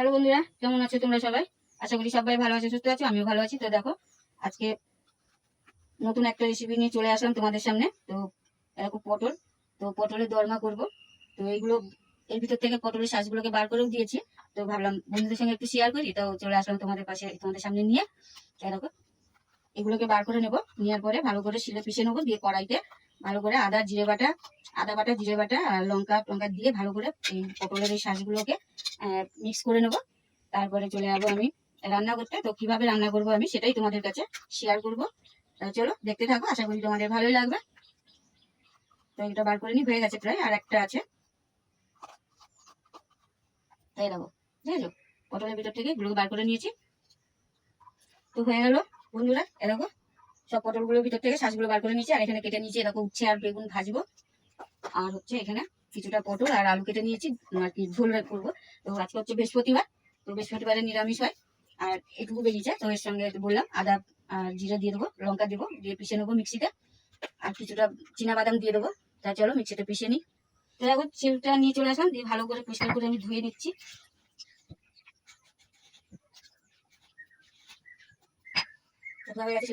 Hello বন্ধুরা, কেমন আছো তোমরা সবাই? আশা করি সবাই ভালো আছো, সুস্থ আছো, আমিও ভালো আছি। তো দেখো, আজকে নতুন একটা রেসিপি নিয়ে চলে আসলাম তোমাদের সামনে। তো এরকম পটল, তো পটলের দরমা করব। তো এইগুলো, এর ভিতর থেকে পটলের শ্বাসগুলোকে বার করেও দিয়েছি। তো ভাবলাম বন্ধুদের সঙ্গে একটু শেয়ার করি, তো চলে আসলাম তোমাদের পাশে, তোমাদের সামনে নিয়ে। দেখো, এগুলোকে বার করে নেব, নেওয়ার পরে ভালো করে শিলে পিষে নেব, দিয়ে কড়াইতে ভালো করে আদা, জিরে বাটা, আদা বাটা, জিরে বাটা আর লঙ্কা টঙ্কা দিয়ে ভালো করে এই পটলের এই শাঁসগুলোকে মিক্স করে নেব। তারপরে চলে যাব আমি রান্না করতে। তো কীভাবে রান্না করব আমি সেটাই তোমাদের কাছে শেয়ার করব। চলো, দেখতে থাকো। আশা করি তোমাদের ভালোই লাগবে। তো এটা বার করে নি, হয়ে গেছে প্রায়। আর একটা আছে। তাই দেখো ঠিক আছে পটলের ভিতর থেকে এগুলো বার করে নিয়েছি। তো হয়ে গেল, বন্ধুরা এরকম সব পটলগুলোর ভিতর থেকে শ্বাসগুলো বার করে নিয়েছি, আর এখানে কেটে নিয়েছি এরকম উচ্ছে আর বেগুন ভাজবো। আর হচ্ছে এখানে কিছুটা পটল আর আলু কেটে নিয়েছি আর কি ঝোল করব। তো আজকে হচ্ছে বৃহস্পতিবার, তো বৃহস্পতিবারে নিরামিষ হয়। আর এটুকু বেরিয়েছে, তো এর সঙ্গে বললাম, আদা আর জিরা দিয়ে দেবো, লঙ্কা দেবো, দিয়ে পিষে নেব মিক্সিতে। আর কিছুটা চীনা বাদাম দিয়ে দেবো, তা চলো মিক্সিটা পিষে নিই। তো দেখো চিলটা নিয়ে চলে আসলাম, দিয়ে ভালো করে পরিষ্কার করে আমি ধুয়ে নিচ্ছি। হয়ে গেছে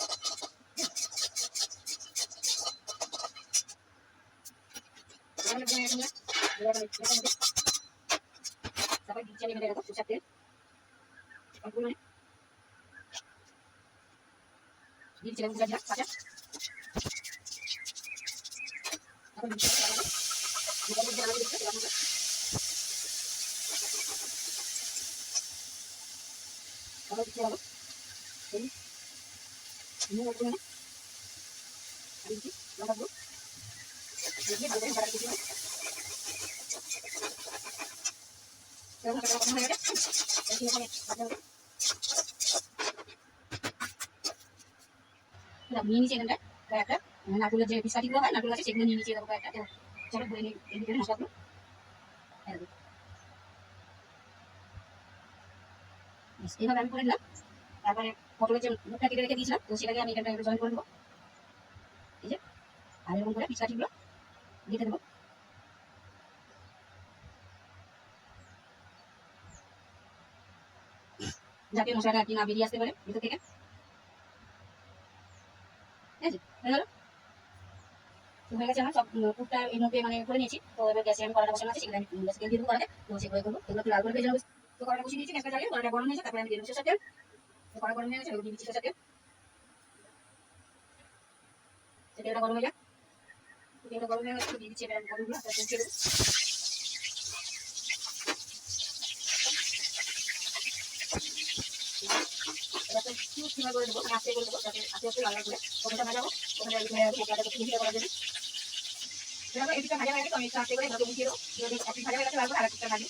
দিয়ে দিচ্ছি বাদামটা দিয়ে দিলাম এবার আমি এটার মধ্যে তারপর দিচ্ছি আমি এখানে দেখো সরষের তেল অল্প মানে দিচ্ছি আমি দিয়ে দেবো। যে পিসাটিগুলো হয় নারকেল নিয়ে ভিতরে মশলাগুলো এইভাবে আমি করে দিলাম তারপরে পটলের যে মুখটা কেটে রেখে দিয়েছিলাম তো সেটাকে আমি এখানটা জয়েন করে দেবো এই যে, আর এরকম করে পিসাটিগুলো দিতে দেবো? যাতে মশলাটা আর কি না বেরিয়ে আসতে পারে ভিতর থেকে? ঠিক আছে হয়ে গেছে আমার, সব কুকটা এর মধ্যে মানে করে নিয়েছি। তো এবার গ্যাসে আমি কড়াটা বসানো আছে, সেখানে আমি গ্যাসে তেল দিয়ে দেবো কড়াতে। তো সেগুলো করব। একটু লাল করে ভেজে তো কড়াটা বসিয়ে দিয়েছি, গ্যাসটা জ্বালিয়ে কড়াটা গরম হয়েছে তারপরে আমি দিয়ে দেবো তো কড়া গরম গরম হয়ে যাক। তো তেলটা গরম দিয়ে দিচ্ছি এবার আমি পটলগুলো আস্তে আস্তে দিয়ে দেবো এবার একটু সিমা করে দেবো আস্তে করে দেবো যাতে লাল করে ভাজাবো ওখানে ভাজা হয়ে গেছে আমি একটু আস্তে করে ভাজা লাল আর একটা ভাজি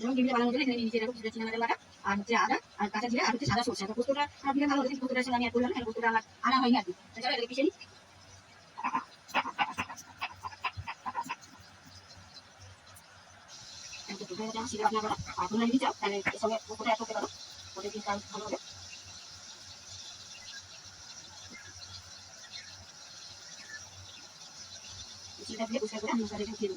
এবং ডিমটা বানানোর জন্য এখানে নিচে রাখব কিছুটা চিনা বাটা আর হচ্ছে আদা, আর কাঁচা জিরা, আর হচ্ছে সাদা সরষে। পোস্তটা আমার দিলে ভালো হতো কিন্তু পোস্তটা আমি আর করলাম না পোস্তটা আমার আনা হয়নি আর কি। চলো এটাকে পিছিয়ে নিই। বাটনা করা। আর তোমরা তাহলে এর সঙ্গে পোস্তটা অ্যাড করতে পারো। ওটা কিন্তু ভালো হবে। শিলটা দিয়ে পরিষ্কার করে আমি মশলাটা দিয়ে দেবো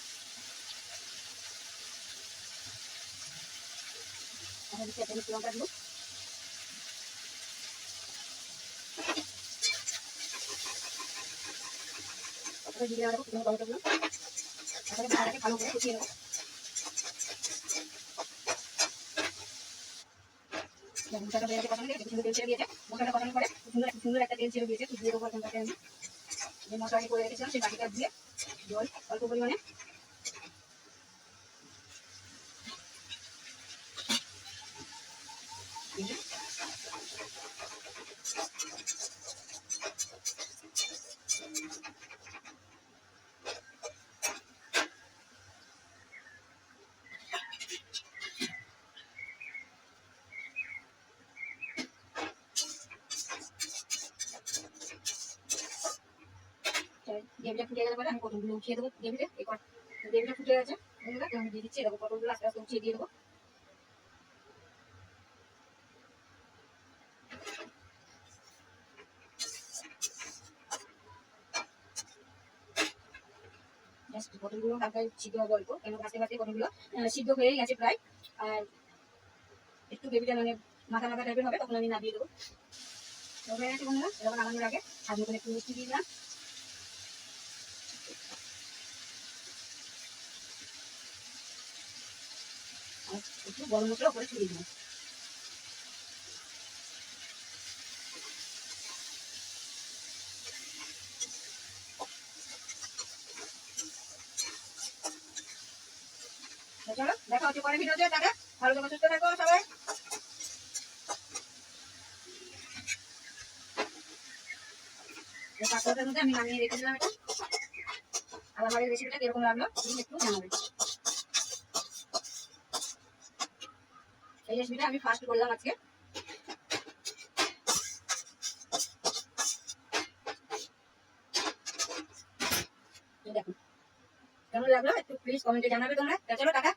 তাহলে সেটা একটু লঙ্কা দেবো তারপরে দিয়ে দেবো কুমড়ো টমেটোগুলো তারপরে ভাড়াটাকে আমি যে মশলাটি করে রেখেছিলাম সেই বাটিটা দিয়ে জল অল্প পরিমাণে গ্রেভিটা ফুটে গেলে পরে আমি পটলগুলো উঠিয়ে দেবো। গ্রেভিতে এই গ্রেভিটা ফুটে গেছে, আমি দিয়ে দিচ্ছি, এরকম পটলগুলো আস্তে আস্তে উঠিয়ে দিয়ে দেবো। পটলগুলো হালকা সিদ্ধ হবে অল্প কেন ভাজতে ভাজতে পটলগুলো সিদ্ধ হয়েই গেছে প্রায়। আর একটু গ্রেভিটা মানে মাখা মাখা টাইপের হবে, তখন আমি নামিয়ে দেবো। হয়ে গেছে বন্ধুরা, এরকম নামানোর আগে স্বাদ মতন একটু মিষ্টি দিয়ে দিলাম একটু গরম মশলা করে ছড়িয়ে দিলাম। চলো, দেখা হচ্ছে পরের ভিডিওতে, টাটা। ভালো থাকো, সুস্থ থাকো সবাই। আমি নামিয়ে রেখে দিলাম এটা। আর আমার রেসিপিটা কীরকম লাগল একটু জানাবে। এই রেসিপিটা আমি ফার্স্ট করলাম আজকে। এই দেখো। কেমন লাগল? একটু প্লিজ কমেন্টে জানাবে তোমরা। চলো, টাটা।